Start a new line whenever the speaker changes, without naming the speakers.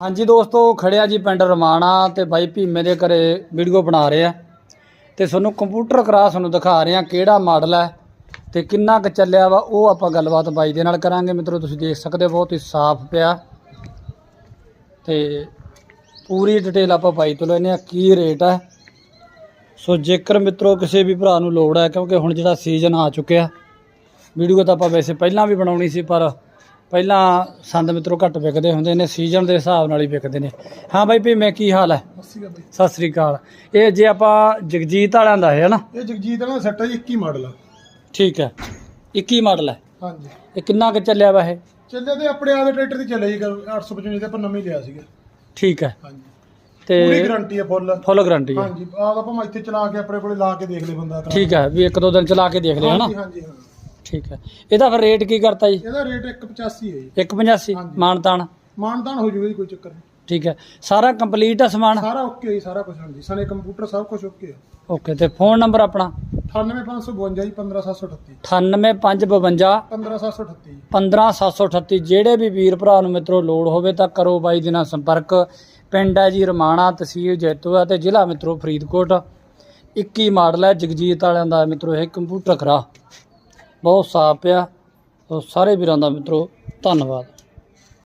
ਹਾਂਜੀ ਦੋਸਤੋ ਖੜਿਆ ਜੀ ਪਿੰਡ ਰਮਾਣਾ ਤੇ ਬਾਈ ਭੀਮੇ ਦੇ ਘਰੇ ਵੀਡੀਓ ਬਣਾ ਰਹੇ ਆ। ਤੇ ਤੁਹਾਨੂੰ ਕੰਪਿਊਟਰ ਕਰਾ ਤੁਹਾਨੂੰ ਦਿਖਾ ਰਹੇ ਆ ਕਿਹੜਾ ਮਾਡਲ ਹੈ ਤੇ ਕਿੰਨਾ ਕੁ ਚੱਲਿਆ ਵਾ, ਉਹ ਆਪਾਂ ਗੱਲਬਾਤ ਬਾਈ ਦੇ ਨਾਲ ਕਰਾਂਗੇ। ਮਿੱਤਰੋ, ਤੁਸੀਂ ਦੇਖ ਸਕਦੇ ਹੋ, ਬਹੁਤ ਹੀ ਸਾਫ਼ ਪਿਆ। ਤੇ ਪੂਰੀ ਡਿਟੇਲ ਆਪਾਂ ਬਾਈ ਤੋਂ ਲੈਨੇ ਆ, ਕੀ ਰੇਟ ਹੈ ਸੋ ਜੇਕਰ ਮਿੱਤਰੋ ਕਿਸੇ ਵੀ ਭਰਾ ਨੂੰ ਲੋੜ ਹੈ, ਕਿਉਂਕਿ ਹੁਣ ਜਿਹੜਾ ਸੀਜ਼ਨ ਆ ਚੁੱਕਿਆ, ਵੀਡੀਓ ਤਾਂ ਆਪਾਂ ਵੈਸੇ ਪਹਿਲਾਂ ਵੀ ਬਣਾਉਣੀ ਸੀ, ਪਰ ਪਹਿਲਾਂ ਸੰਦ ਮਿੱਤਰੋ ਘੱਟ ਵਿਕਦੇ ਹੁੰਦੇ ਨੇ ਸੀਜ਼ਨ ਦੇ ਹਿਸਾਬ ਨਾਲ ਹੀ ਵਿਕਦੇ ਨੇ। ਹਾਂ ਬਾਈ ਭੀਮੇ ਕੀ ਹਾਲ ਹੈ? ਸਤਿ ਸ੍ਰੀ ਅਕਾਲ ਇਹ ਜੇ ਆਪਾਂ ਜਗਜੀਤ ਵਾਲਿਆਂ ਦਾ ਹੈ ਨਾ?
ਇਹ ਜਗਜੀਤ ਦਾ ਸੈੱਟ ਹੈ ਜੀ 21 ਮਾਡਲ ਆ।
ਠੀਕ ਹੈ। 21 ਮਾਡਲ ਹੈ?
ਹਾਂਜੀ।
ਇਹ ਕਿੰਨਾ ਕੁ ਚੱਲਿਆ ਵਾ ਇਹ?
ਚੱਲੇ ਤੇ ਆਪਣੇ ਆਵੇ ਟਰੈਕਟਰ ਦੀ ਚੱਲੇ ਜੀ 855 ਤੇ ਆਪਾਂ ਨਵੀਂ ਲਿਆ ਸੀਗਾ।
ਠੀਕ ਹੈ।
ਹਾਂਜੀ।
ਤੇ
ਪੂਰੀ ਗਾਰੰਟੀ ਹੈ ਫੁੱਲ
ਫੁੱਲ ਗਾਰੰਟੀ ਹੈ
ਹਾਂਜੀ। ਤਾਂ ਆਪਾਂ ਇੱਥੇ ਚਲਾ ਕੇ ਆਪਣੇ ਕੋਲੇ ਲਾ ਕੇ ਦੇਖ ਲੈ ਬੰਦਾ
ਠੀਕ ਹੈ ਵੀ ਇੱਕ ਦੋ ਦਿਨ ਚਲਾ ਕੇ ਦੇਖ ਲਿਆ ਹਨਾ
ਹਾਂਜੀ ਹਾਂਜੀ ਹਾਂ।
ਠੀਕ ਹੈ। ਇਹਦਾ ਫਿਰ ਰੇਟ ਕੀ ਕਰਤਾ ਜੀ?
ਇਹਦਾ ਰੇਟ 185 ਹੈ ਜੀ।
185
ਹਾਂਜੀ।
ਮਾਨਤਾਨ?
ਮਾਨਦਾਨ ਹੋ ਜੂਗਾ ਜੀ ਕੋਈ ਚੱਕਰ ਨਹੀਂ।
ਠੀਕ ਹੈ। ਸਾਰਾ ਕੰਪਲੀਟ ਹੈ ਸਮਾਨ?
ਸਾਰਾ ਓਕੇ ਜੀ ਸਾਰਾ ਕੁਝ ਹਾਂਜੀ। ਸਣੇ ਕੰਪਿਊਟਰ ਸਭ ਕੁਝ ਓਕੇ ਆ
ਓਕੇ ਤੇ ਫੋਨ ਨੰਬਰ ਆਪਣਾ?
98552 ਜੀ 15738
98552
15738 ਜੀ
15738 ਜਿਹੜੇ ਵੀ ਵੀਰ ਭਰਾ ਨੂੰ ਮਿੱਤਰੋ ਲੋੜ ਹੋਵੇ ਤਾਂ ਕਰੋ ਬਾਈ ਦੇ ਨਾਲ ਸੰਪਰਕ। ਪਿੰਡ ਹੈ ਜੀ ਰਮਾਣਾ ਤਹਿਸੀਲ ਜੈਤੋ ਹੈ ਤੇ ਜ਼ਿਲ੍ਹਾ ਮਿੱਤਰੋ ਫਰੀਦਕੋਟ। 21 ਮਾਡਲ ਹੈ ਜਗਜੀਤ ਵਾਲਿਆਂ ਦਾ ਮਿੱਤਰੋ ਇਹ ਕੰਪਿਊਟਰ ਖਰਾ ਬਹੁਤ ਸਾਫ਼ ਪਿਆ। ਸੋ ਸਾਰੇ ਵੀਰਾਂ ਦਾ ਮਿੱਤਰੋ ਧੰਨਵਾਦ।